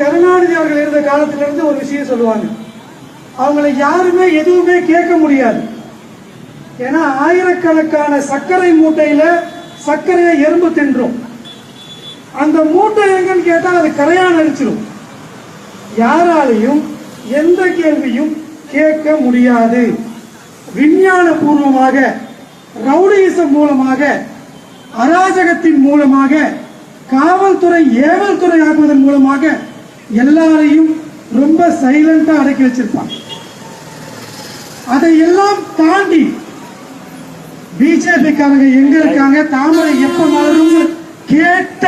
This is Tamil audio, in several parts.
கருணாநிதி அவர்கள் இருந்த காலத்திலிருந்து ஒரு விஷயம் சொல்லுவாங்க. அவங்களை யாருமே எதுவுமே கேட்க முடியாது. ஏன்னா ஆயிரக்கணக்கான சர்க்கரை மூட்டையில சர்க்கரையை எறும்பு தின்றும். அந்த மூட்டை எங்கன்னு கேட்டால் அது கரையான் அடிச்சிடும் யாராலையும் எந்த கேள்வியும் கேட்க முடியாது. விஞ்ஞான பூர்வமாக ரவுடியிசம் மூலமாக அராஜகத்தின் மூலமாக காவல்துறை ஏவல்துறை ஆக்குவதன் மூலமாக எல்லாரையும் ரொம்ப சைலண்டா அடக்கி வச்சிருப்பாங்க. அதையெல்லாம் தாண்டி பிஜேபிக்காரங்க எங்க இருக்காங்க? தாமரை எப்ப மலரும் கேட்ட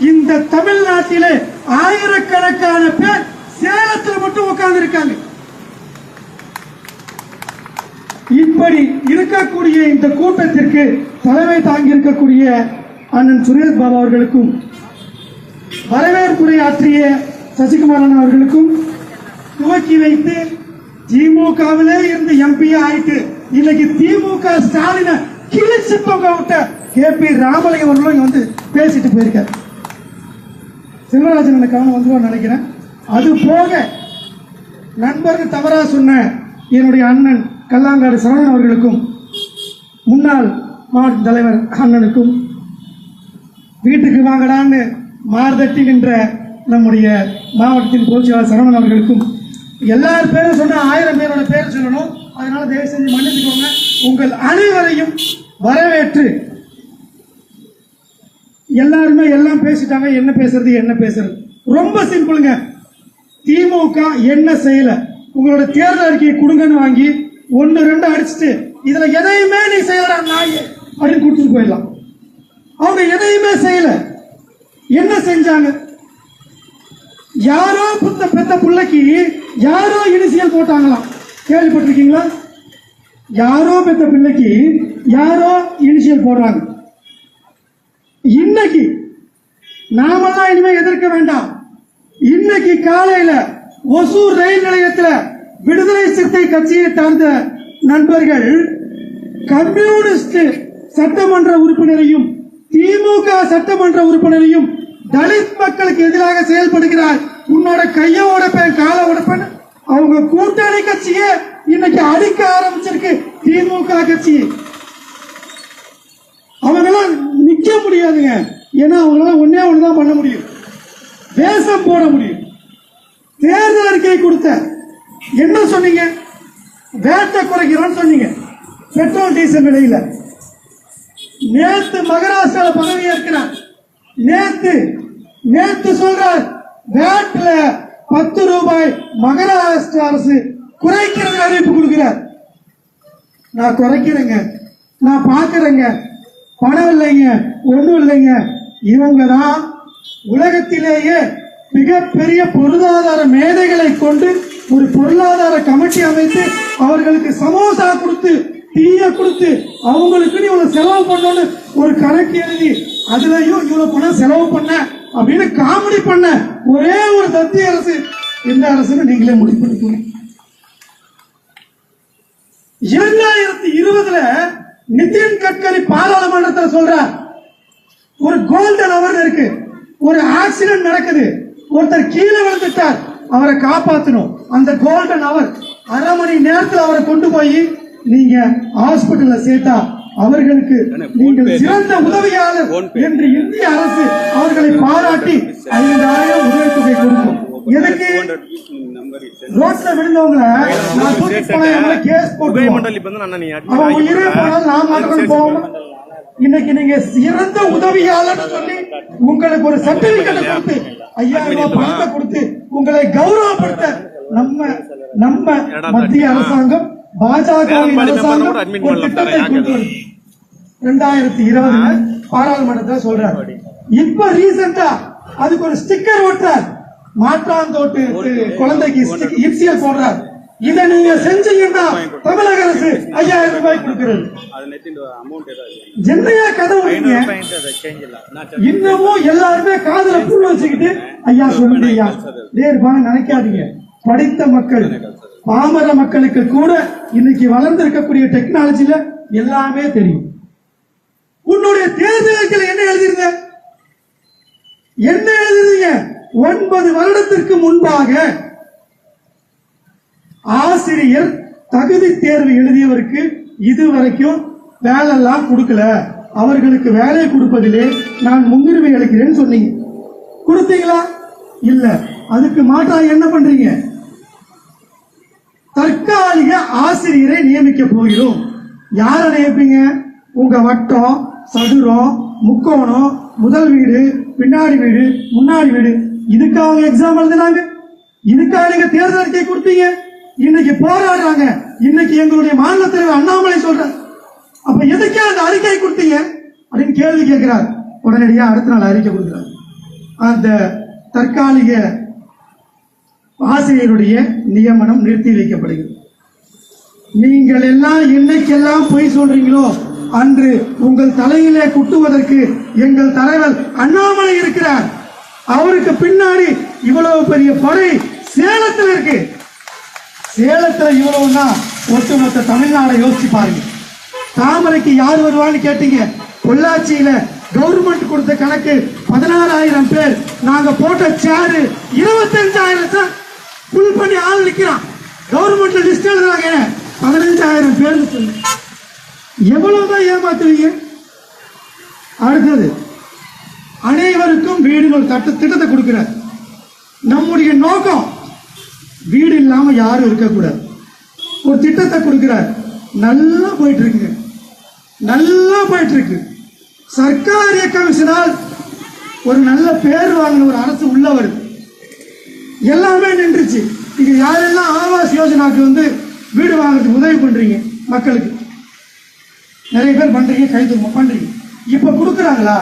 இந்த தமிழ்நாட்டிலே ஆயிரக்கணக்கான பேர் சேலத்தில் மட்டும் உட்கார்ந்து இருக்காங்க இப்படி இருக்கக்கூடிய இந்த கூட்டத்திற்கு தலைமை தாங்கி இருக்கக்கூடிய அண்ணன் சுரேஷ் பாபா அவர்களுக்கும் வரவேற்புரை ஆற்றிய சசிகுமாரன் அவர்களுக்கும் துவக்கி வைத்து திமுகவிலே இருந்து எம்பி ஆயிட்டு இன்னைக்கு திமுக ஸ்டாலின கிழிச்சு தொங்க விட்ட கே பி ராமலிங்கம் அவர்களும் வந்து பேசிட்டு போயிருக்காரு. செல்வராஜன் எனக்கு கவனம் வந்துடும் நினைக்கிறேன். அது போக நண்பர்கள் தவறா சொன்ன என்னுடைய அண்ணன் கல்லாங்காடு சரவணன் அவர்களுக்கும் முன்னாள் மாவட்ட தலைவர் அண்ணனுக்கும் வீட்டுக்கு வாங்கடான்னு மார்தட்டி நின்ற நம்முடைய மாவட்டத்தின் பொதுச்செயலாளர் சரவணன் அவர்களுக்கும் எல்லார் பேரும் சொன்னால் ஆயிரம் பேரோட பேர் சொல்லணும். அதனால தயவு செஞ்சு மன்னிச்சுக்கோங்க. உங்கள் அனைவரையும் வரவேற்று எல்லாருமே எல்லாம் பேசிட்டாங்க. என்ன பேசுறது என்ன பேசுறது? ரொம்ப சிம்பிளுங்க. திமுக என்ன செய்யல? உங்களோட தேர்தல் அறிக்கையை கொடுங்கன்னு வாங்கி ஒன்னு ரெண்டு அடிச்சுட்டு இதுல எதையுமே நீ செய்யலடா நாய் அப்படின்னு கொடுத்துட்டு போயிடலாம். அவங்க எதையுமே செய்யல. என்ன செஞ்சாங்க? யாரோ புத்த பெத்த பிள்ளைக்கு யாரோ இனிசியல் போட்டாங்களாம். கேள்விப்பட்டிருக்கீங்களா? யாரோ பெத்த பிள்ளைக்கு யாரோ இனிஷியல் போடுறாங்க. இன்னைக்கு நாமெல்லாம் இனிமே எதிர்க்க வேண்டாம். இன்னைக்கு காலையில ஒசூர் ரயில் நிலையத்தில் விடுதலை சிறுத்தை கட்சியை சார்ந்த நண்பர்கள் கம்யூனிஸ்ட் சட்டமன்ற உறுப்பினரையும் திமுக சட்டமன்ற உறுப்பினரையும் தலித் மக்களுக்கு எதிராக செயல்படுகிறார். உன்னோட கைய உடைப்பேன் கால உடைப்பேன் அவங்க கூட்டணி கட்சியே இன்னைக்கு அடிக்க ஆரம்பிச்சிருக்கு. திமுக கட்சி. அவங்களாம் நிக்க முடியாதுங்க. ஏன்னா அவங்களால ஒன்னே ஒண்ணுதான் பண்ண முடியும். வேஷம் போட முடியும். தேர்தல் அறிக்கை கொடுத்த. என்ன சொன்னீங்க? வேட்டை குறைக்கிறோம்னு சொன்னீங்க. பெட்ரோல் டீசல் விலையில. நேத்து மகாராஷ்டிரால பதவி ஏற்கிறார். நேத்து நேத்து சொல்ற வேட்ல பத்து ரூபாய் மகாராஷ்டிர அரசு குறைக்கிறது அறிவிப்பு கொடுக்கிறார். நான் குறைக்கிறேங்க. நான் பாக்குறேங்க பணம் இல்லைங்க. ஒண்ணும் இல்லைங்க. இவங்க தான் உலகத்திலேயே மிகப்பெரிய பொருளாதார மேதைகளை கொண்டு ஒரு பொருளாதார கமிட்டி அமைத்து அவர்களுக்கு சமோசா கொடுத்து டீய கொடுத்து அவங்களுக்குன்னு இவ்வளவு செலவு பண்ணணும்னு ஒரு கணக்கு எழுதி அதுலயும் இவ்வளவு பணம் செலவு பண்ண அப்படின்னு காமெடி பண்ண ஒரே ஒரு தத்திய அரசு இந்த அரசுன்னு நீங்களே முடிவு இரண்டாயிரத்தி இருபதுல நிதின் கட்கரி பாராளுமன்றத்தில் சொல்றார் ஒரு கோல்டன் அவர் இருக்கு ஒரு ஆக்சிடென்ட் நடக்குது ஒருத்தர் கீழே விழுந்துட்டார் அவரை காப்பாத்தணும். அந்த கோல்டன் அவர் அரை மணி நேரத்தில் அவரை கொண்டு போய் நீங்க ஹாஸ்பிட்டல்ல சேர்த்தா அவர்களுக்கு நீங்கள் சிறந்த உதவியாளர் என்று இந்திய அரசு அவர்களை பாராட்டி ஐந்தாயிரம் உதவித்தொகை கொடுக்கும். எதுக்கு ரோட்ல விழுந்தவங்களை இன்னைக்கு நீங்க சிறந்த உதவியாளர் சொல்லி உங்களுக்கு ஒரு சர்டிபிகேட் கொடுத்து ஐயாயிரம் ரூபாய் பணத்தை கொடுத்து உங்களை கௌரவப்படுத்த நம்ம நம்ம மத்திய அரசாங்கம் பாஜக ரெண்டாயிரத்தி இருபது பாராளுமன்றத்தை சொல்றாரு. இப்ப ரீசெண்டா அதுக்கு ஒரு ஸ்டிக்கர் ஒட்டுறார். மாற்றாந்தோட்டு குழந்தைக்கு இப்சியல் சொல்றாரு இதை நீங்க செஞ்சீங்கன்னா தமிழக அரசு ஐயாயிரம் ரூபாய் கொடுக்கிறது. என்னையா கதை இன்னமும் எல்லாருமே காதல புல் வச்சுக்கிட்டு ஐயா சொல்லுங்க ஐயா. வேறுபான நினைக்காதீங்க. படித்த மக்கள் பாமர மக்களுக்கு கூட இன்னைக்கு வளர்ந்து இருக்கக்கூடிய டெக்னாலஜில எல்லாமே தெரியும். உன்னுடைய தேர்தலுக்கு என்ன எழுதிருந்த என்ன எழுதுறீங்க? ஒன்பது வருடத்திற்கு முன்பாக ஆசிரியர் தகுதி தேர்வு எழுதியவருக்கு இதுவரைக்கும் வேலையெல்லாம் கொடுக்கல. அவர்களுக்கு வேலை கொடுப்பதிலே நான் முன்னுரிமை அளிக்கிறேன்னு சொன்னீங்க. கொடுத்தீங்களா? இல்ல. அதுக்கு மாற்றா என்ன பண்றீங்க? தற்காலிக ஆசிரியரை நியமிக்க போகிறோம். யாரை நியமிப்பீங்க உங்க வட்டம் சதுரம் முக்கோணம் முதல் வீடு பின்னாடி வீடு முன்னாடி வீடு. இதுக்கு அவங்க எக்ஸாம் எழுதுனாங்க. இதுக்காக நீங்க தேர்தல் அறிக்கை கொடுத்தீங்க. இன்னைக்கு போராடுறாங்க. இன்னைக்கு எங்களுடைய மாநில தலைவர் அண்ணாமலை சொல்றார். அப்ப எதுக்கே அந்த அறிக்கை கொடுத்தீங்க? அப்படின்னு கேள்வி கேட்கிறார். உடனடியாக அடுத்த நாள் அறிக்கை கொடுக்கிறார். அந்த தற்காலிக ஆசிரியருடைய நியமனம் நிறுத்தி வைக்கப்படுகிறது. நீங்கள் எல்லாம் என்னைக்கெல்லாம் பொய் சொல்றீங்களோ அன்று உங்கள் தலையிலே குட்டுவதற்கு எங்கள் தலைவர் அண்ணாமலை இருக்கிறார். அவருக்கு பின்னாடி இவ்வளவு பெரிய படை சேலத்தில் இருக்கு. சேலத்துல இவ்வளவுனா ஒட்டுமொத்த தமிழ்நாடை யோசிச்சு பாருங்க. தாமரைக்கு யார் வருவான்னு கேட்டீங்க. பொள்ளாச்சியில கவர்மெண்ட் கொடுத்த கணக்கு பதினாறாயிரம் பேர். நாங்க போட்ட சேரு இருபத்தஞ்சாயிரம் தான் ஃபுல் பண்ணி ஆள் நிற்கிறான் கவர்மெண்ட்ல லிஸ்ட் எழுதுறாங்க பதினஞ்சாயிரம் பேர் சொல்லு. எவ்வளவுதான் ஏமாத்துவீங்க? அடுத்தது அனைவருக்கும் வீடுகள் தட்ட திட்டத்தை கொடுக்கிறார். நம்முடைய நோக்கம் வீடு இல்லாம யாரும் இருக்கக்கூடாது. ஒரு திட்டத்தை கொடுக்கிறார். நல்லா போயிட்டு இருக்குங்க நல்லா போயிட்டு இருக்கு சர்க்கார் இயக்கம் ஒரு நல்ல பேர் வாங்கின ஒரு அரசு உள்ள வருது. எல்லாமே நின்றுச்சு. நீங்க யாரெல்லாம் ஆவாஸ் யோஜனாக்கு வந்து வீடு வாங்குறதுக்கு உதவி பண்றீங்க மக்களுக்கு. நிறைய பேர் பண்றீங்க கைது பண்றீங்க. இப்ப கொடுக்குறாங்களா?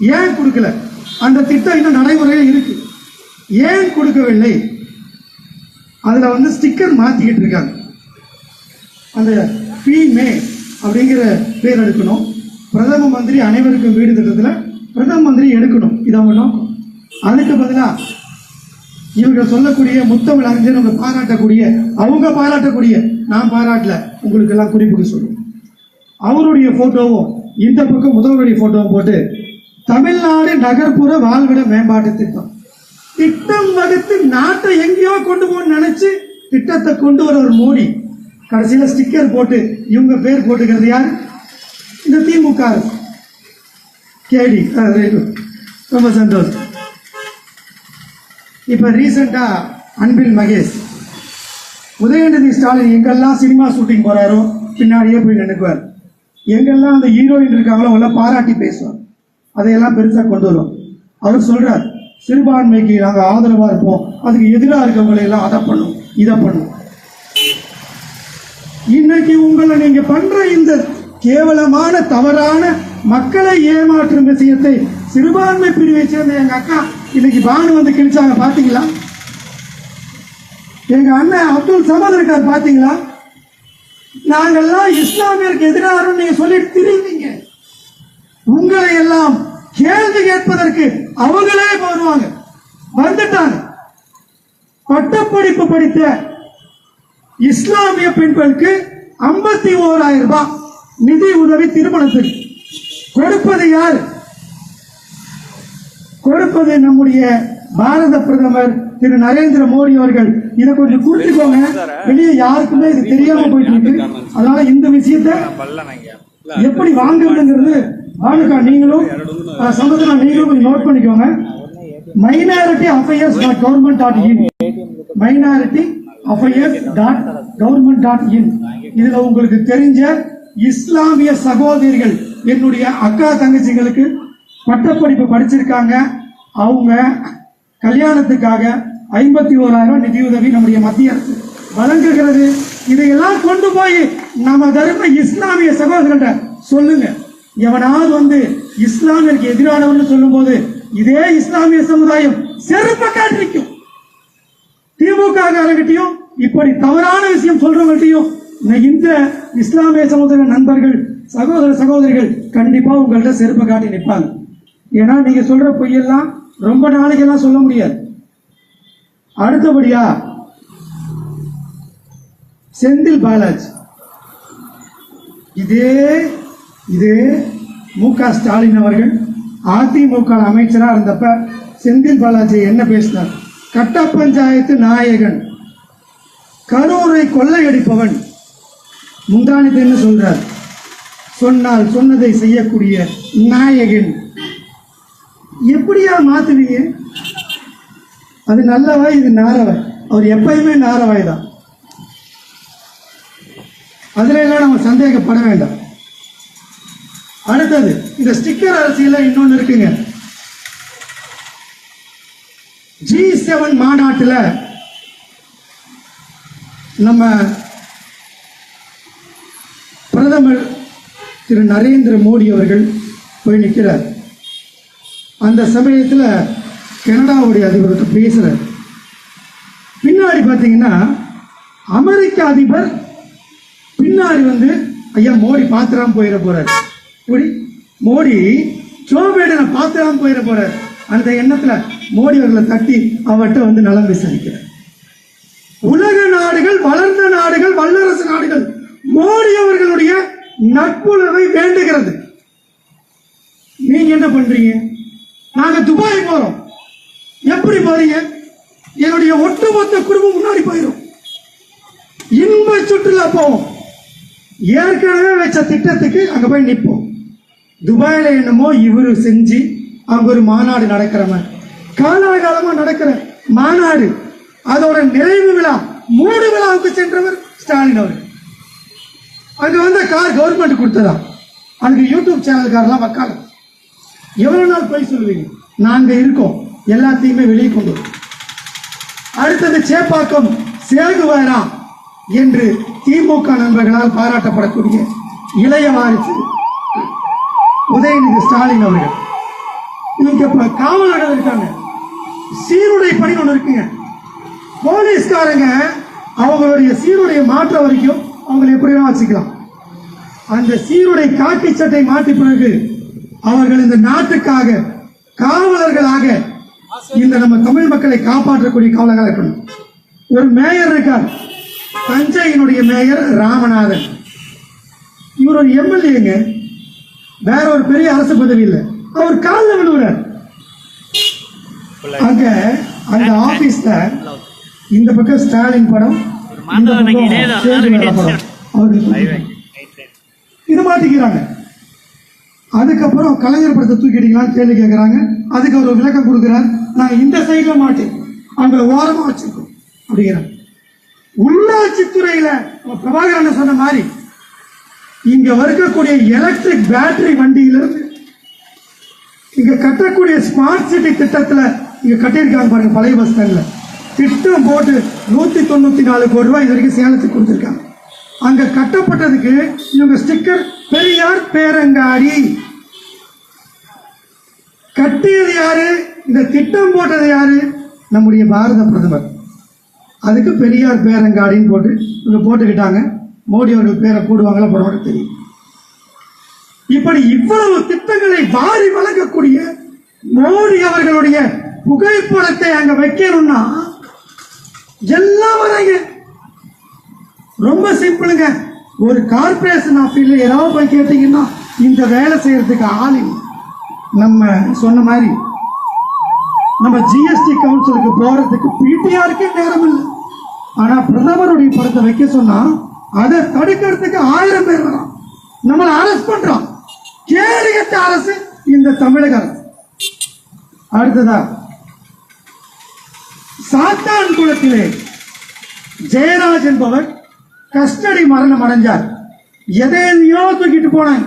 ஏன் கொடுக்கல? அந்த திட்டம் இன்னும் நடைமுறையில் இருக்கு. ஏன் கொடுக்கவில்லை? அதுல வந்து ஸ்டிக்கர் மாத்திக்கிட்டு இருக்காங்க. அந்த மே அப்படிங்கிற பேர் எடுக்கணும். பிரதம மந்திரி அனைவருக்கும் வீடு திட்டத்தில் பிரதம மந்திரி எடுக்கணும். இது அவங்க நோக்கம். அதுக்கு பதிலாக இவங்க சொல்லக்கூடிய முத்தமிழ் அறிஞர் அவங்க பாராட்டக்கூடிய அவங்க பாராட்டக்கூடிய நான் பாராட்டல. உங்களுக்கு எல்லாம் குறிப்புக்கு சொல்லுவேன் அவருடைய போட்டோவும் இந்த பக்கம் முதல்வருடைய போட்டோவும் போட்டு தமிழ்நாடு நகர்ப்புற வாழ்விட மேம்பாட்டு திட்டம். திட்டம் வகுத்து நாட்டை எங்கேயோ கொண்டு போகணும்னு நினைச்சு திட்டத்தை கொண்டு வர ஒரு மோடி. கடைசியில் ஸ்டிக்கர் போட்டு இவங்க பேர் போட்டுக்கிறது யார்? இந்த திமுக கேடி ரொம்ப சந்தோஷம். இப்போ ரீசெண்டாக அன்பில் மகேஷ். உதயநிதி ஸ்டாலின் எங்கெல்லாம் சினிமா ஷூட்டிங் போகிறாரோ பின்னாடியே போய் நினைக்குவார் எங்கெல்லாம் அந்த ஹீரோயின் இருக்காங்களோ எல்லாம் பாராட்டி பேசுவார். அதையெல்லாம் பெருசாக கொண்டு வரும். அவர் சொல்கிறார் சிறுபான்மைக்கு நாங்கள் ஆதரவாக இருப்போம். அதுக்கு எதிராக இருக்கவங்களை எல்லாம் அதை பண்ணும் இதை பண்ணும். இன்னைக்கு உங்களை நீங்கள் பண்ணுற இந்த கேவலமான தவறான மக்களை ஏமாற்றும் விஷயத்தை சிறுபான்மை பிரிவை சேர்ந்த எங்க அக்கா இன்னைக்கு பானு வந்து கிழிச்சாங்க பாத்தீங்களா? எங்க அண்ணன் அப்துல் சமத் இருக்கார் பாத்தீங்களா? நாங்கெல்லாம் இஸ்லாமியருக்கு எதிராக நீங்க சொல்லிட்டு திரிந்தீங்க உங்களை எல்லாம் கேள்வி கேட்பதற்கு அவங்களே வருவாங்க. வந்துட்டாங்க. பட்டப்படிப்பு படித்த இஸ்லாமிய பெண்களுக்கு ஐம்பத்தி ஓராயிரம் ரூபாய். நிதி உதவி திருமணத்துக்கு கொடுப்பது யார்? கொடுப்பது நம்முடைய பாரத பிரதமர் திரு நரேந்திர மோடி அவர்கள். இதை கொஞ்சம் குறிச்சுக்கோங்க. வெளியே யாருக்குமே இது தெரியாம போயிட்டு இருக்கு. அதனால இந்த விஷயத்தை எப்படி வாங்குறதுங்கிறது பானுக்கா நீங்களும் அஹ், நீங்களும் கொஞ்சம் நோட் பண்ணிக்கோங்க. Minority affairs dot government dot in minority affairs dot government dot in இதுல உங்களுக்கு தெரிஞ்ச இஸ்லாமிய சகோதரிகள் என்னுடைய அக்கா தங்கச்சிங்களுக்கு பட்டப்படிப்பு படிச்சிருக்காங்க. அவங்க கல்யாணத்துக்காக ஐம்பத்தி ஓராயிரம் நிதியுதவி நம்முடைய மத்திய அரசு வழங்குகிறது. இதையெல்லாம் கொண்டு போய் நம்ம தரும இஸ்லாமிய சகோதரர்கள்ட்ட சொல்லுங்க. எவனாவது வந்து இஸ்லாமியருக்கு எதிரானவன்னு சொல்லும்போது இதே இஸ்லாமிய சமுதாயம் செருப்ப காட்டிக்கும். திமுக காரங்கிட்டையும் இப்படி தவறான விஷயம் சொல்றவங்கள்ட்டையும் இந்த இஸ்லாமிய சகோதர நண்பர்கள் சகோதர சகோதரிகள் கண்டிப்பா உங்கள்கிட்ட செருப்பை காட்டி நிற்பாங்க ஏன்னா நீங்க சொல்ற பொய்யெல்லாம் ரொம்ப நாளைக்கெல்லாம் சொல்ல முடியாது. அடுத்தபடியா செந்தில் பாலாஜி. இதே இதே மு க ஸ்டாலின் அவர்கள் அதிமுக அமைச்சராக இருந்தப்ப செந்தில் பாலாஜி என்ன பேசினார்? கட்ட பஞ்சாயத்து நாயகன் கரூரை கொள்ளையடிப்பவன் முந்தானத்தை என்ன சொல்றார்? சொன்னால் சொன்னதை செய்யக்கூடிய நாயகன். எப்படியா மாத்துவீங்க? அது நல்லவாய் இது நாரவாய் அவர் எப்பயுமே நாரவாய் தான் அதுல எல்லாம் நம்ம சந்தேகப்பட வேண்டாம். அடுத்தது இந்த ஸ்டிக்கர் அரசியல இன்னொன்னு இருக்குங்க. ஜி செவன் மாநாட்டில் நம்ம பிரதமர் திரு நரேந்திர மோடி அவர்கள் போய் நிற்கிறார் அந்த சமயத்தில் கனடாவுடைய அதிபர்கிட்ட பேசுகிறார் பின்னாடி பார்த்தீங்கன்னா அமெரிக்க அதிபர் பின்னாடி வந்து ஐயா மோடி பாத்திராம போயிட போறார். இப்படி மோடி ஜோ பைடனை பாத்திராம போயிட போறார். அந்த எண்ணத்துல மோடி அவர்களை தட்டி அவர்கிட்ட வந்து நலம் விசாரிக்கிறார். உலக நாடுகள் வளர்ந்த நாடுகள் வல்லரசு நாடுகள் மோடி அவர்களுடைய நட்புணர்வை வேண்டுகிறது. நீங்க என்ன பண்றீங்க? நாங்க துபாய் போறோம். எப்படி போறீங்க என்னுடைய ஒட்டுமொத்த குடும்பம் முன்னாடி போயிடும் இன்ப சுற்றுலா போவோம். ஏற்கனவே வச்ச திட்டத்துக்கு அங்க போய் நிற்போம் துபாயில என்னமோ இவரு செஞ்சு அங்க ஒரு மாநாடு நடக்கிறவன். காலாகாலமா நடக்கிற மாநாடு. அதோட நிறைவு விழா மூடு விழாவுக்கு சென்றவர் ஸ்டாலின் அவர் அது வந்த கார் கவர்மெண்ட் கொடுத்ததா? அதுக்கு யூடியூப் சேனல்காரெல்லாம் வக்கால எவ்வளவு நாள் போய் சொல்லுவீங்க? நாங்க இருக்கோம். எல்லாத்தையுமே வெளியே கொண்டு அடுத்தது சேப்பாக்கம் சேகுவாரா என்று திமுக நண்பர்களால் பாராட்டப்படக்கூடிய இளைய வாரிசு உதயநிதி ஸ்டாலின் அவர்கள். இங்க இப்ப காவலர்கள் இருக்காங்க. சீருடை பணி ஒன்று இருக்குங்க. போலீஸ்காரங்க அவங்களுடைய சீருடைய மாற்ற வரைக்கும் வச்சுக்கலாம் அந்த சீருடை காக்கி சட்டை மாற்றிய பிறகு அவர்கள் இந்த நாட்டுக்காக காவலர்களாக இந்த நம்ம தமிழ் மக்களை காப்பாற்றக்கூடிய காவலர்களாக இருக்கணும். ஒரு மேயர் இருக்கார். தஞ்சையினுடைய மேயர் ராமநாதன். இவர் ஒரு எம்எல்ஏங்க. வேற ஒரு பெரிய அரசு பதவி இல்லை. அவர் காலில் விழுவுறார். அங்க அந்த ஆபீஸ்ல இந்த பக்கம் ஸ்டாலின் படம் இந்த பக்கம் இது மாட்டிக்கிறாங்க. அதுக்கப்புறம் கலைஞர் படத்தை தூக்கிட்டீங்களான்னு கேள்வி கேட்குறாங்க அதுக்கு அவர் விளக்கம் கொடுக்குறார். நாங்கள் இந்த சைடில் மாட்டேன். அவங்கள ஓரமாக வச்சிருக்கோம் அப்படிங்கிறாங்க உள்ளாட்சித்துறையில பிரபாகரன் சொன்ன மாதிரி இங்க இருக்கக்கூடிய எலக்ட்ரிக் பேட்டரி வண்டியிலிருந்து இங்க கட்டக்கூடிய ஸ்மார்ட் சிட்டி திட்டத்துல இங்க கட்டியிருக்காங்க பாருங்க பழைய பஸ் ஸ்டாண்ட்ல திட்டம் போட்டு நூத்தி தொண்ணூத்தி நாலு கோடி ரூபாய் இது வரைக்கும் சேலத்துக்கு கொடுத்துருக்காங்க. அங்க கட்டப்பட்டதுக்கு இவங்க ஸ்டிக்கர் பெரியார் பேரங்காடி. கட்டியது யாரு? இந்த திட்டம் போட்டது யாரு? நம்முடைய பாரத பிரதமர். அதுக்கு பெரியார் பேரங்காடின்னு போட்டு இவங்க போட்டுக்கிட்டாங்க. மோடி அவர்கள் பேரை போடுவாங்களா போடுவாங்க தெரியும். இப்படி இவ்வளவு திட்டங்களை வாரி வழங்கக்கூடிய மோடி அவர்களுடைய புகைப்படத்தை அங்க வைக்கணும்னா எல்லாம் வராங்க ரொம்ப சிம்பிளுங்க. ஒரு கார்பரேஷன் ஆஃபீஸில் ஏதாவது போய் கேட்டீங்கன்னா இந்த வேலை செய்யறதுக்கு ஆள் நம்ம சொன்ன மாதிரி நம்ம ஜிஎஸ்டி கவுன்சிலுக்கு போறதுக்கு பிடிஆருக்கே நேரம் இல்லை. ஆனா பிரதமருடைய படத்தை வைக்க சொன்னா அதை தடுக்கிறதுக்கு ஆயிரம் பேர் வரான். நம்மளை அரெஸ்ட் பண்றோம் கேடுகட்ட அரசு இந்த தமிழக அரசு. அடுத்ததா சாத்தான் குளத்திலே ஜெயராஜ் என்பவர் கஸ்டடி மரணம் அடைஞ்சார். எதையோ தூக்கிட்டு போனாங்க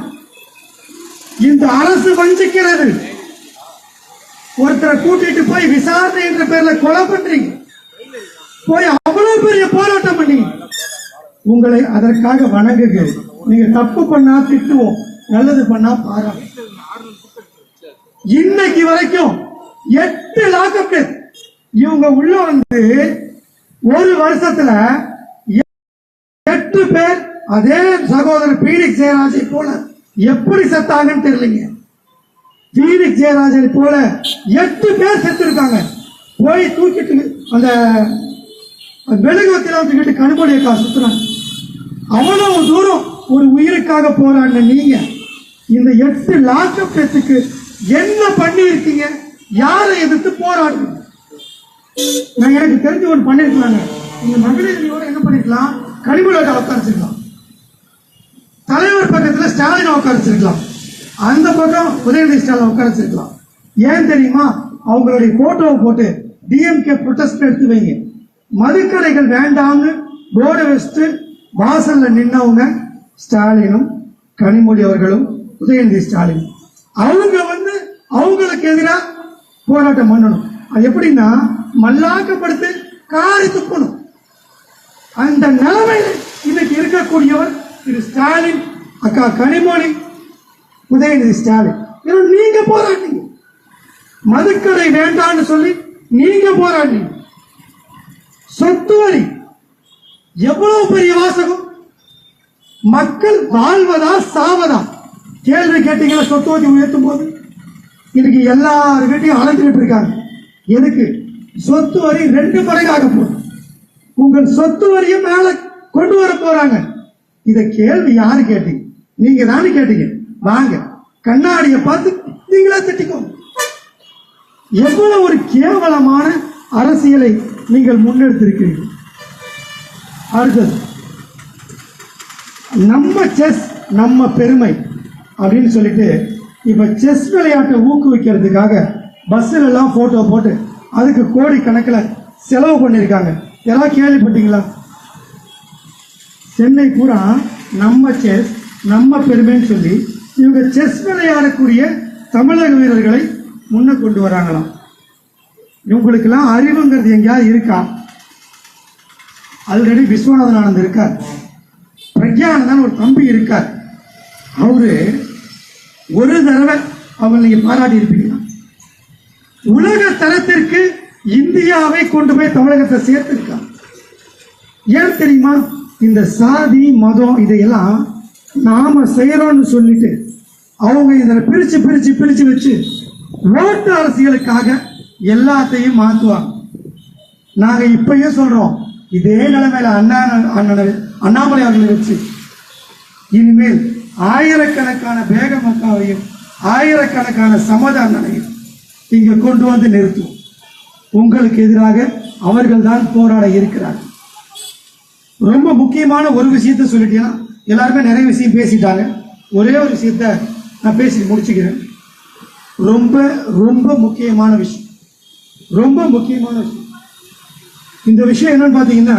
இந்த அரசு வஞ்சிக்கிறது. ஒருத்தரை கூட்டிட்டு போய் விசாரணை என்ற பேர்ல கொலை பண்றீங்க. போய் அவ்வளவு பெரிய போராட்டம் பண்ணீங்க உங்களை அதற்காக வணங்குகிறேன். நீங்க தப்பு பண்ணா திட்டுவோம். நல்லது பண்ணா பாரா இன்னைக்கு வரைக்கும் எட்டு லாக்கப் இவங்க உள்ள வந்து ஒரு வருஷத்துல எட்டு பேர் அதே சகோதரர் பீனிக் ஜெயராஜை போல எப்படி செத்தாங்கன்னு தெரியலங்க. பீனிக் ஜெயராஜனை போல எட்டு பேர் செத்துருக்காங்க. போய் தூக்கிட்டு அந்த மெழுகத்தில் தூக்கிட்டு கண்மொழியக்கா சுத்துறாங்க. அவ்வளவு தூரம் ஒரு உயிருக்காக போராடின நீங்க இந்த எட்டு லாக்அப் பேத்துக்கு என்ன பண்ணியிருக்கீங்க? யாரை எதிர்த்து போராடுங்க நான் எனக்கு தெரிஞ்சு ஒன்று பண்ணிருக்கலாங்க. இந்த மகளிர் என்ன பண்ணிருக்கலாம்? கனிமொழியை உட்காரிச்சிருக்கலாம் தலைவர் பக்கத்துல ஸ்டாலினை உட்காரிச்சிருக்கலாம் அந்த பக்கம் உதயநிதி ஸ்டாலின் உட்காரிச்சிருக்கலாம் ஏன் தெரியுமா? அவங்களுடைய போட்டோவை போட்டு டிஎம்கே புரொட்டஸ்ட் எடுத்து வைங்க. மதுக்கடைகள் வேண்டாம்னு போர்டு வச்சுட்டு வாசல்ல நின்னவங்க ஸ்டாலினும் கனிமொழி அவர்களும் உதயநிதி ஸ்டாலின் அவங்க வந்து அவங்களுக்கு எதிராக போராட்டம் பண்ணணும். அது எப்படின்னா மல்லாக்கப்படுத்து காரி துப்பணும். அந்த நிலைமையில் இன்னைக்கு இருக்கக்கூடியவர் திரு ஸ்டாலின் அக்கா கனிமொழி உதயநிதி ஸ்டாலின். ஏன்னா நீங்க போராட்டீங்க மதுக்கடை வேண்டாம்னு சொல்லி நீங்க போராடினீங்க. சொத்து வரி எவ்வளவு பெரிய வாசகம்? மக்கள் வாழ்வதா சாவதா? கேள்வி கேட்டீங்களா? சொத்து வரி உயர்த்தும் போது? இன்னைக்கு எல்லார் வீட்டையும் இருக்காங்க. எதுக்கு? சொத்து வரி ரெண்டு மடங்காக போகுது. உங்கள் சொத்து வரியும் மேல கொண்டு வர போறாங்க. இத கேள்வி யாரு கேட்டீங்க? நீங்க தானே கேட்டீங்க. வாங்க கண்ணாடியை பார்த்து நீங்களா திட்டிக்கோங்க எவ்வளவு ஒரு கேவலமான அரசியலை நீங்கள் முன்னெடுத்திருக்கிறீர்கள். அடுத்தது நம்ம செஸ் நம்ம பெருமை அப்படின்னு சொல்லிட்டு இப்ப செஸ் விளையாட்டை ஊக்குவிக்கிறதுக்காக பஸ்ஸில் எல்லாம் போட்டோ போட்டு அதுக்கு கோடி கணக்கில் செலவு பண்ணியிருக்காங்க. எல்லாம் கேள்விப்பட்டீங்களா? சென்னை பூரா நம்ம செஸ் நம்ம பெருமைன்னு சொல்லி இவங்க செஸ் விளையாடக்கூடிய தமிழக வீரர்களை முன்ன கொண்டு வராங்களாம். இவங்களுக்கெல்லாம் அறிவுங்கிறது எங்கேயாவது இருக்கா? ஆல்ரெடி விஸ்வநாதன் ஆனந்த் இருக்கார். பிரக்யானந்தான் ஒரு தம்பி இருக்கார். அவரு ஒரு தடவை அவர் நீங்க பாராட்டி இருப்பீங்களா? உலக தரத்திற்கு இந்தியாவை கொண்டு போய் தமிழகத்தை சேர்த்துருக்காங்க ஏன் தெரியுமா? இந்த சாதி மதம் இதையெல்லாம் நாம செய்யறோம்னு சொல்லிட்டு அவங்க இதில் பிரிச்சு பிரிச்சு பிரிச்சு வச்சு ஓட்டு அரசியலுக்காக எல்லாத்தையும் மாற்றுவாங்க நாங்கள் இப்பயே சொல்கிறோம் இதே நிலைமையில அண்ணா அண்ணன் அண்ணாமலை அவர்களை வச்சு இனிமேல் ஆயிரக்கணக்கான பேகமக்காவையும் ஆயிரக்கணக்கான சமத அண்ணனையும் இங்கே கொண்டு வந்து நிறுத்துவோம். உங்களுக்கு எதிராக அவர்கள் தான் போராட இருக்கிறார்கள். ரொம்ப முக்கியமான ஒரு விஷயத்த சொல்லிட்டீங்கன்னா எல்லாருமே நிறைய விஷயம் பேசிட்டாங்க. ஒரே ஒரு விஷயத்த நான் பேசி முடிச்சுக்கிறேன். ரொம்ப ரொம்ப முக்கியமான விஷயம். ரொம்ப முக்கியமான விஷயம். இந்த விஷயம் என்னன்னு பார்த்தீங்கன்னா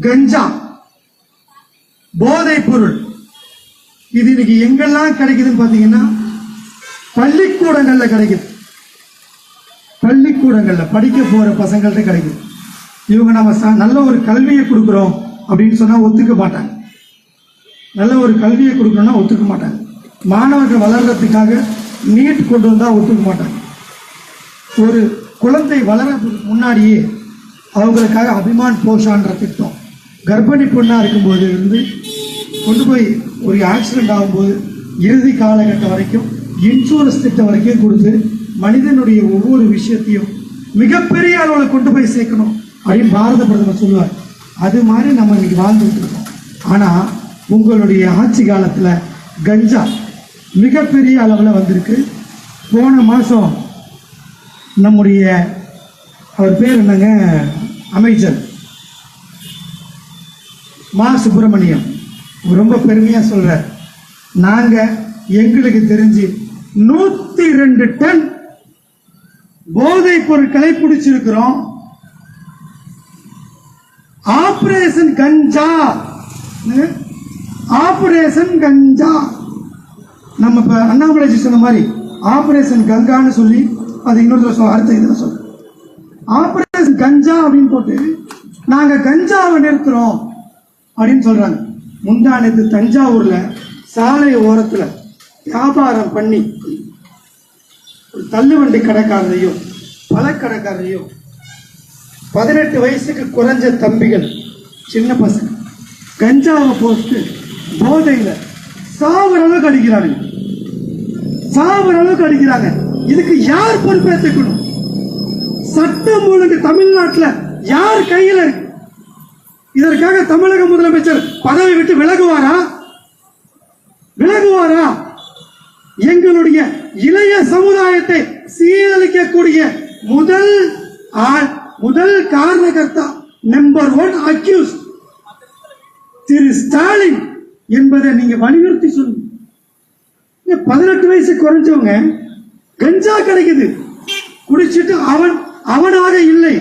கஞ்சா போதை பொருள். இது இன்னைக்கு எங்கெல்லாம் கிடைக்குதுன்னு பார்த்தீங்கன்னா பள்ளிக்கூடங்கள்ல கிடைக்குது. பள்ளிக்கூடங்களில் படிக்க போகிற பசங்கள்ட்ட கிடைக்குது. இவங்க நம்ம ச- நல்ல ஒரு கல்வியை கொடுக்குறோம் அப்படின்னு சொன்னால் ஒத்துக்க மாட்டாங்க. நல்ல ஒரு கல்வியை கொடுக்கணும்னா ஒத்துக்க மாட்டாங்க. மாணவர்கள் வளர்கிறதுக்காக நீட் கொண்டு வந்தால் ஒத்துக்க மாட்டாங்க. ஒரு குழந்தை வளர்றதுக்கு முன்னாடியே அவங்களுக்காக அபிமான் போஷான்ற திட்டம். கர்ப்பிணி பொண்ணாக இருக்கும்போது இருந்து கொண்டு போய் ஒரு ஆக்சிடென்ட் ஆகும்போது இறுதி காலகட்டம் வரைக்கும் இன்சூரன்ஸ் திட்டம் வரைக்கும் கொடுத்து மனிதனுடைய ஒவ்வொரு விஷயத்தையும் மிகப்பெரிய அளவில் கொண்டு போய் சேர்க்கணும் அப்படின்னு பாரத பிரதமர் சொல்லுவார். அது மாதிரி நம்ம இன்னைக்கு வாழ்ந்துட்டு இருக்கோம். ஆனா உங்களுடைய ஆட்சி காலத்துல கஞ்சா மிகப்பெரிய அளவில் வந்திருக்கு. போன மாதம் நம்முடைய அவர் பேர் என்னங்க? அமைச்சர். மா. சுப்பிரமணியம். ரொம்ப பெருமையாக சொல்கிறார் நாங்கள் எங்களுக்கு தெரிஞ்சு நூற்றி ரெண்டு டன் போதை பொருட்களை பிடிச்சிருக்கிறோம். ஆபரேஷன் கஞ்சா ஆபரேஷன் கஞ்சா நம்ம இப்ப அண்ணாமலைஜி சொன்ன மாதிரி ஆபரேஷன் கங்கான்னு சொல்லி அது இன்னொரு அடுத்த இதில் சொல்ல ஆபரேஷன் கஞ்சா அப்படின்னு போட்டு நாங்க கஞ்சாவை நிறுத்துறோம் அப்படின்னு சொல்றாங்க. முந்தா நேற்று தஞ்சாவூர்ல சாலை ஓரத்துல வியாபாரம் பண்ணி ஒரு தள்ளுவண்டி கடைக்காரரையும் பழக்கடைக்காரரையும் பதினெட்டு வயசுக்கு குறைஞ்ச தம்பிகள் சின்ன பசங்க. கஞ்சாவை போட்டு போதையில சாவர அளவுக்கு அடிக்கிறாங்க சாவர அளவுக்கு அடிக்கிறாங்க. இதுக்கு யார் பொறுப்பேற்றுக்கணும் சட்டம் ஒழுங்கு தமிழ்நாட்டுல யார் கையில இருக்கு? இதற்காக தமிழக முதலமைச்சர் பதவி விட்டு விலகுவாரா? விலகுவாரா? எங்களுடைய இளைய சமுதாயத்தை சீரழிக்கக்கூடிய முதல் ஆள் முதல் காரணகர்த்தா number one accused Thiru Stalin என்பதை நீங்க வலியுறுத்தி சொல்லுங்க. பதினெட்டு வயசு குறைஞ்சவங்க கஞ்சா கிடைக்குது. குடிச்சிட்டு அவன் அவனாக இல்லை.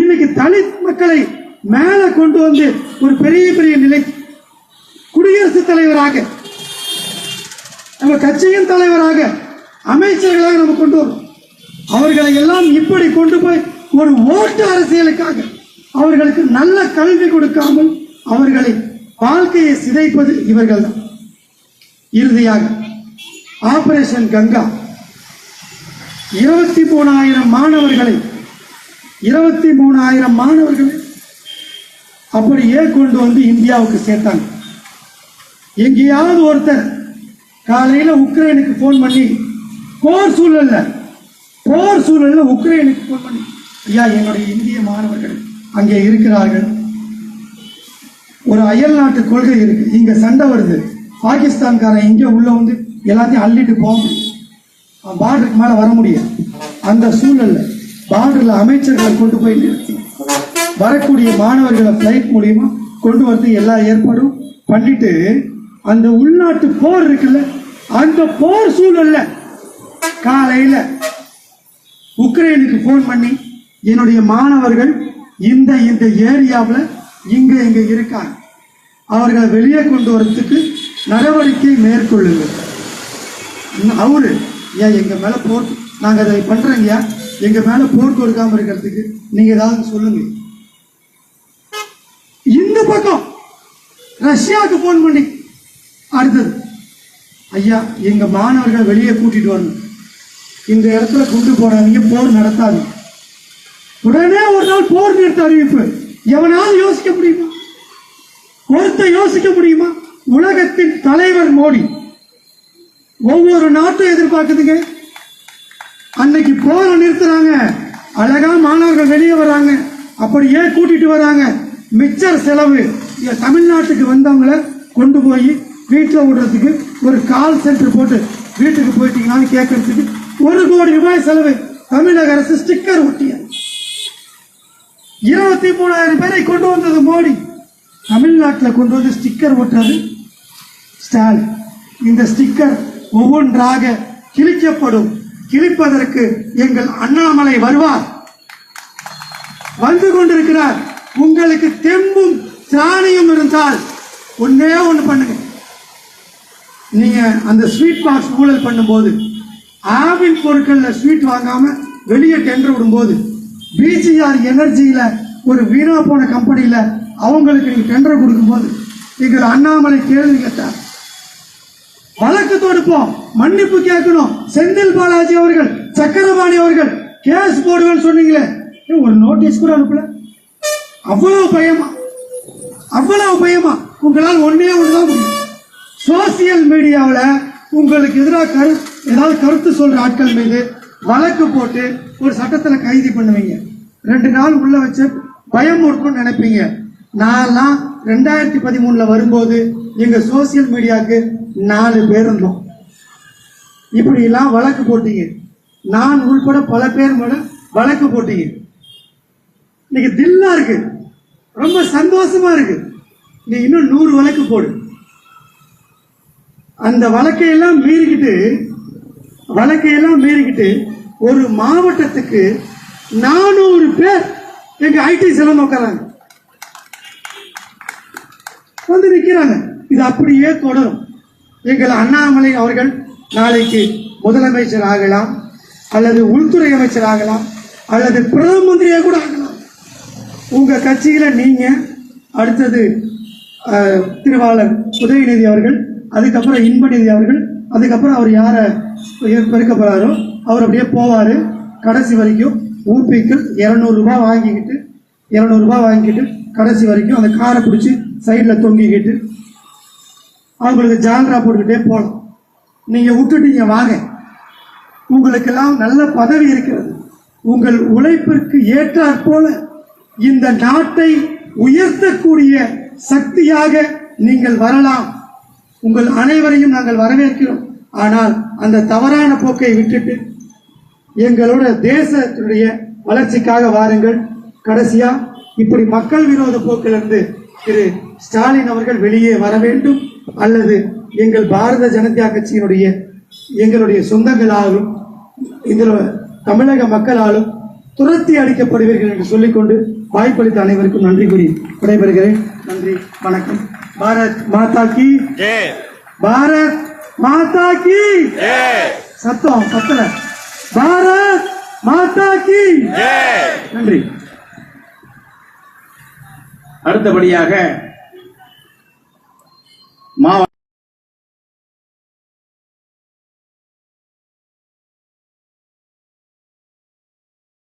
இன்னைக்கு தலித் மக்களை மேல கொண்டு வந்து ஒரு பெரிய பெரிய நிலை. குடியரசுத் தலைவராக நம்ம கட்சியின் தலைவராக அமைச்சர்களாக நம்ம கொண்டு வரோம். அவர்களை எல்லாம் இப்படி கொண்டு போய் ஒரு ஓட்டு அரசியலுக்காக அவர்களுக்கு நல்ல கல்வி கொடுக்காமல் அவர்களை வாழ்க்கையை சிதைப்பது இவர்கள் தான் இறுதியாக ஆபரேஷன் கங்கா. இருபத்தி மூணாயிரம் மாணவர்களை இருபத்தி மூணாயிரம் மாணவர்களை அப்படியே கொண்டு வந்து இந்தியாவுக்கு சேர்த்தாங்க. எங்கேயாவது ஒருத்தர் காலையில உக்ரைனுக்கு ஃபோன் பண்ணி போர் சூழல்ல போர் சூழல்ல உக்ரைனுக்கு ஃபோன் பண்ணி ஐயா என்னுடைய இந்திய மாணவர்கள் அங்கே இருக்கிறார்கள். ஒரு அயல் நாட்டு கொள்கை இருக்கு. இங்க சண்டை வருது. பாகிஸ்தான்காரன் இங்க உள்ள வந்து எல்லாத்தையும் அள்ளிட்டு போக முடியும். பார்டருக்கு மேல வர முடியாது. அந்த சூழல்ல பார்டர்ல அமைச்சர்களை கொண்டு போய் நிறுத்தி வரக்கூடிய மாணவர்களை பிளைட் மூலியமா கொண்டு வந்து எல்லா ஏற்பாடும் பண்ணிட்டு அந்த உள்நாட்டு போர் இருக்குல்ல அந்த போர் சூழல்ல காலையில உக்ரைனுக்கு ஃபோன் பண்ணி என்னுடைய மாணவர்கள் இந்த இந்த ஏரியாவில் இங்க இங்க இருக்காங்க. அவர்களை வெளியே கொண்டு வரத்துக்கு நடவடிக்கை மேற்கொள்ளுங்கள் அவரு ஏன் எங்க மேல போர் நாங்க அதை பண்றோங்கய்யா எங்க மேல போர் கொடுக்காம இருக்கிறதுக்கு நீங்க ஏதாவது சொல்லுங்க. இந்த பக்கம் ரஷ்யாவுக்கு போன் பண்ணி அடுத்தது ஐயா எங்க மாணவர்கள் வெளியே கூட்டிட்டு வரணும். இந்த இடத்துல கொண்டு போறாங்க போர் நடத்தாது. உடனே ஒரு நாள் போர் நிறுத்த அறிவிப்பு. எவனாவது யோசிக்க முடியுமா? ஒருத்த யோசிக்க முடியுமா? உலகத்தின் தலைவர் மோடி. ஒவ்வொரு நாட்டும் எதிர்பார்க்குதுங்க. அன்னைக்கு போற நிறுத்துறாங்க. அழகா மாணவர்கள் வெளியே வராங்க. அப்படியே கூட்டிட்டு வராங்க? மிச்சர் செலவு. தமிழ்நாட்டுக்கு வந்தவங்கள கொண்டு போய் வீட்டில் விடுறதுக்கு ஒரு கால் சென்டர் போட்டு வீட்டுக்கு போயிட்டீங்களான்னு கேட்கறதுக்கு ஒரு கோடி ரூபாய் செலவு தமிழக அரசு ஸ்டிக்கர் ஒட்டிய இருபத்தி மூணாயிரம் பேரை கொண்டு வந்தது மோடி. தமிழ்நாட்டில் கொண்டு வந்து ஸ்டிக்கர் ஒட்டுறது ஸ்டாலின். இந்த ஸ்டிக்கர் ஒவ்வொன்றாக கிழிக்கப்படும். கிழிப்பதற்கு எங்கள் அண்ணாமலை வருவார். வந்து கொண்டிருக்கிறார். உங்களுக்கு தெம்பும் திராணியும் இருந்தால் ஒன்னே ஒன்று பண்ணுங்க. நீங்க அந்த ஸ்வீட் பாக்ஸ் ஊழல் பண்ணும்போது ஆவின் பொருட்கள்ல ஸ்வீட் வாங்காம வெளியே டெண்டர் விடும்போது பிஜிஆர் எனர்ஜியில ஒரு வீணா போன கம்பெனியில அவங்களுக்கு நீங்க டெண்டர் கொடுக்கும்போது எங்கள் அண்ணாமலை கேள்வி கேட்டார். வழக்கு தொடுப்போம் மன்னிப்பு கேட்கணும். செந்தில் பாலாஜி அவர்கள் சக்கரபாணி அவர்கள் கேஸ் போடுவேன்னு சொன்னீங்களே ஒரு நோட்டீஸ் கூட அனுப்பல. அவ்வளவு பயமா அவ்வளவு பயமா உங்களால் ஒன்னே ஒண்ணுதான் முடியும். சோசியல் மீடியாவில் உங்களுக்கு எதிராக கரு ஏதாவது கருத்து சொல்ற ஆட்கள் மீது வழக்கு போட்டு ஒரு சட்டத்தில் கைது பண்ணுவீங்க. ரெண்டு நாள் உள்ள வச்சு பயம் இருக்கும்னு நினைப்பீங்க. நான்லாம் ரெண்டாயிரத்தி பதிமூணுல வரும்போது எங்க சோசியல் மீடியாவுக்கு நாலு பேர் இருந்தோம். இப்படிலாம் வழக்கு போட்டீங்க. நான் உள்பட பல பேர் மேல வழக்கு போட்டீங்க. இன்னைக்கு தில்லா இருக்கு. ரொம்ப சந்தோஷமா இருக்கு. நீ இன்னும் நூறு வழக்கு போடு. அந்த வழக்கையெல்லாம் மீறிக்கிட்டு வழக்கையெல்லாம் மீறிக்கிட்டு ஒரு மாவட்டத்துக்கு நானூறு பேர் எங்க ஐடி செலவு நோக்கிறாங்க வந்து நிற்கிறாங்க இது அப்படியே தொடரும். எங்கள் அண்ணாமலை அவர்கள் நாளைக்கு முதலமைச்சர் ஆகலாம் அல்லது உள்துறை அமைச்சர் ஆகலாம் அல்லது பிரதம மந்திரியா கூட ஆகலாம். உங்க கட்சியில நீங்க அடுத்தது திருவாளர் உதயநிதி அவர்கள் அதுக்கப்புறம் இன்பநிதி அவர்கள் அதுக்கப்புறம் அவர் யாரை பெருக்க அவர் அப்படியே போவார். கடைசி வரைக்கும் ஊபிக்கு இரநூறுபா வாங்கிக்கிட்டு இரநூறுபா வாங்கிக்கிட்டு கடைசி வரைக்கும் அந்த காரை பிடிச்சி சைடில் தொங்கிக்கிட்டு அவங்களுக்கு ஜாலரா போட்டுக்கிட்டே போகலாம் நீங்கள் விட்டுட்டீங்க வாங்க. உங்களுக்கெல்லாம் நல்ல பதவி இருக்கிறது. உங்கள் உழைப்பிற்கு ஏற்றாற் போல இந்த நாட்டை உயர்த்தக்கூடிய சக்தியாக நீங்கள் வரலாம். உங்கள் அனைவரையும் நாங்கள் வரவேற்கிறோம். ஆனால் அந்த தவறான போக்கை விட்டுட்டு எங்களோட தேசத்துடைய வளர்ச்சிக்காக வாருங்கள். கடைசியா இப்படி மக்கள் விரோத போக்கிலிருந்து திரு ஸ்டாலின் அவர்கள் வெளியே வர வேண்டும். அல்லது எங்கள் பாரத ஜனதா கட்சியினுடைய எங்களுடைய சொந்தங்களாலும் இதில் தமிழக மக்களாலும் துரத்தி அடிக்கப்படுவீர்கள் என்று சொல்லிக்கொண்டு வாய்ப்பளித்த அனைவருக்கும் நன்றி கூறி விடைபெறுகிறேன். நன்றி வணக்கம். பாரத் மாதா கி ஜெய். பாரத் மாதா கி ஜெய். சத்தம் பத்தல பாரத் மாதா கி நன்றி. அடுத்தபடியாக மாவட்ட